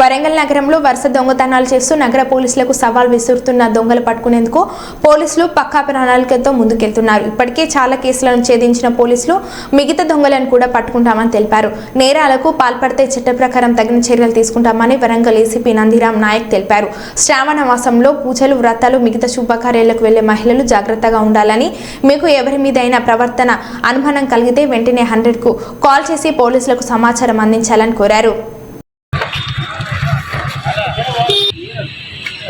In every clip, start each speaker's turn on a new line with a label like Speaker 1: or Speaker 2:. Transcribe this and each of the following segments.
Speaker 1: వరంగల్ నగరంలో వరుస దొంగతనాలు చేస్తూ నగర పోలీసులకు సవాల్ విసురుతున్న దొంగలు పట్టుకునేందుకు పోలీసులు పక్కా ప్రణాళికతో ముందుకెళ్తున్నారు. ఇప్పటికే చాలా కేసులను ఛేదించిన పోలీసులు మిగతా దొంగలను కూడా పట్టుకుంటామని తెలిపారు. నేరాలకు పాల్పడితే చట్ట ప్రకారం తగిన చర్యలు తీసుకుంటామని వరంగల్ ఏసీపీ నందిరామ్ నాయక్ తెలిపారు. శ్రావణ మాసంలో పూజలు వ్రతాలు మిగతా శుభకార్యాలకు వెళ్ళే మహిళలు జాగ్రత్తగా ఉండాలని మీకు ఎవరి మీదైనా ప్రవర్తన అనుమానం కలిగితే వెంటనే హండ్రెడ్కు కాల్ చేసి పోలీసులకు సమాచారం అందించాలని కోరారు.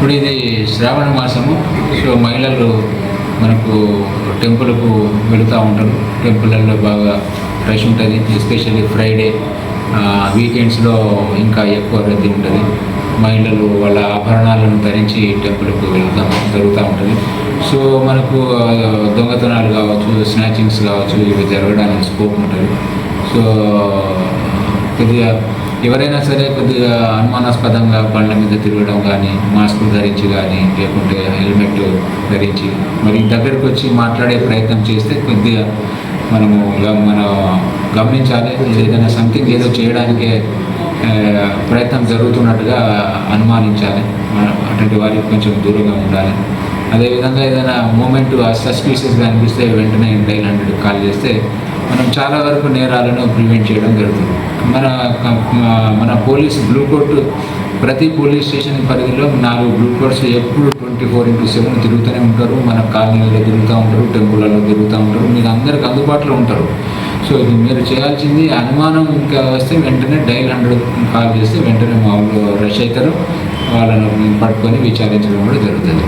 Speaker 2: ఇప్పుడు ఇది శ్రావణ మాసము సో మహిళలు మనకు టెంపుల్కు వెళుతూ ఉంటారు. టెంపుల్లో బాగా రష్ ఉంటుంది ఎస్పెషల్లీ ఫ్రైడే వీకెండ్స్లో ఇంకా ఎక్కువ రద్దీ ఉంటుంది. మహిళలు వాళ్ళ ఆభరణాలను ధరించి టెంపుల్కు వెళ్తాం జరుగుతూ ఉంటుంది. సో మనకు దొంగతనాలు కావచ్చు స్నాచింగ్స్ కావచ్చు ఇవి జరగడానికి స్కోప్ ఉంటుంది. సో కొద్దిగా ఎవరైనా సరే కొద్దిగా అనుమానాస్పదంగా బండ్ల మీద తిరగడం కానీ మాస్కులు ధరించి కానీ లేకుంటే హెల్మెట్ ధరించి మరి దగ్గరకు వచ్చి మాట్లాడే ప్రయత్నం చేస్తే కొద్దిగా మనము మనం గమనించాలి. ఏదైనా సంథింగ్ ఏదో చేయడానికి ప్రయత్నం జరుగుతున్నట్టుగా అనుమానించాలి. మన- అటువంటి వారికి కొంచెం దూరంగా ఉండాలి. అదేవిధంగా ఏదైనా మూమెంట్ సస్పీషియస్గా అనిపిస్తే వెంటనే డైల్ హండ్రెడ్ కాల్ చేస్తే మనం చాలా వరకు నేరాలను ప్రివెంట్ చేయడం జరుగుతుంది. మన మన పోలీస్ బ్లూ కోట్ ప్రతి పోలీస్ స్టేషన్ పరిధిలో నాలుగు బ్లూ కోట్స్ ఎప్పుడు ట్వంటీ ఫోర్ ఇంటూ సెవెన్ తిరుగుతూనే ఉంటారు. మన కాలనీలో తిరుగుతూ ఉంటారు టెంపుల్లో తిరుగుతూ ఉంటారు. మీరు అందరికి అందుబాటులో ఉంటారు. సో ఇది మీరు చేయాల్సింది అనుమానం ఇంకా వస్తే వెంటనే డైల్ హండ్రెడ్ కాల్ చేస్తే వెంటనే మామూలు రష్ అవుతారు. వాళ్ళను పట్టుకొని విచారించడం కూడా జరుగుతుంది.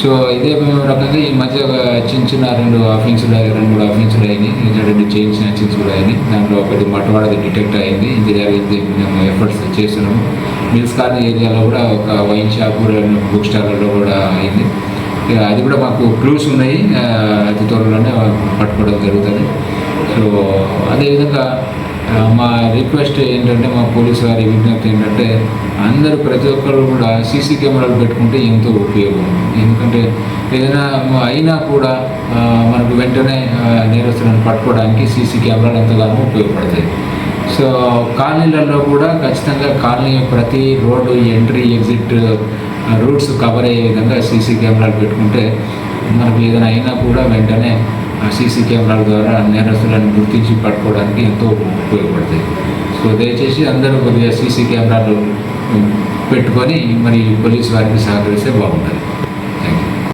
Speaker 2: సో ఇదే రకంగా ఈ మధ్య ఒక చిన్న చిన్న రెండు ఆఫెన్సులు రెండు మూడు ఆఫెన్సులు అయినాయి. ఇంకా రెండు చైన్ కూడా అయినాయి. దాంట్లో ఒకటి మటవాడది డిటెక్ట్ అయింది. ఇది జరిగింది మేము ఎఫర్ట్స్ చేస్తున్నాము. మిల్స్ కాలనీ ఏరియాలో కూడా ఒక వైన్ షాప్ బుక్ స్టాల్లో కూడా అయింది. ఇక అది కూడా మాకు క్లూస్ ఉన్నాయి. అతి త్వరలోనే పట్టుకోవడం జరుగుతుంది. సో అదేవిధంగా మా రిక్వెస్ట్ ఏంటంటే మా పోలీసు వారి విజ్ఞప్తి ఏంటంటే అందరూ ప్రతి ఒక్కరు కూడా సీసీ కెమెరాలు పెట్టుకుంటే ఎంతో ఉపయోగం. ఎందుకంటే ఏదైనా అయినా కూడా మనకు వెంటనే నేరస్తులను పట్టుకోవడానికి సీసీ కెమెరాలు ఎంతగానో ఉపయోగపడతాయి. సో కాలనీలలో కూడా ఖచ్చితంగా కాలనీ ప్రతి road entry exit routes cover అయ్యే విధంగా సీసీ కెమెరాలు పెట్టుకుంటే మనకు ఏదైనా అయినా కూడా వెంటనే సీసీ కెమెరాల ద్వారా నేరస్తులను గుర్తించి పట్టుకోవడానికి ఎంతో ఉపయోగపడతాయి. సో సో దయచేసి అందరూ కొద్దిగా సీసీ కెమెరాలు పెట్టుకొని మరి పోలీస్ వారికి సహకరిస్తే బాగుంటుంది. Thank you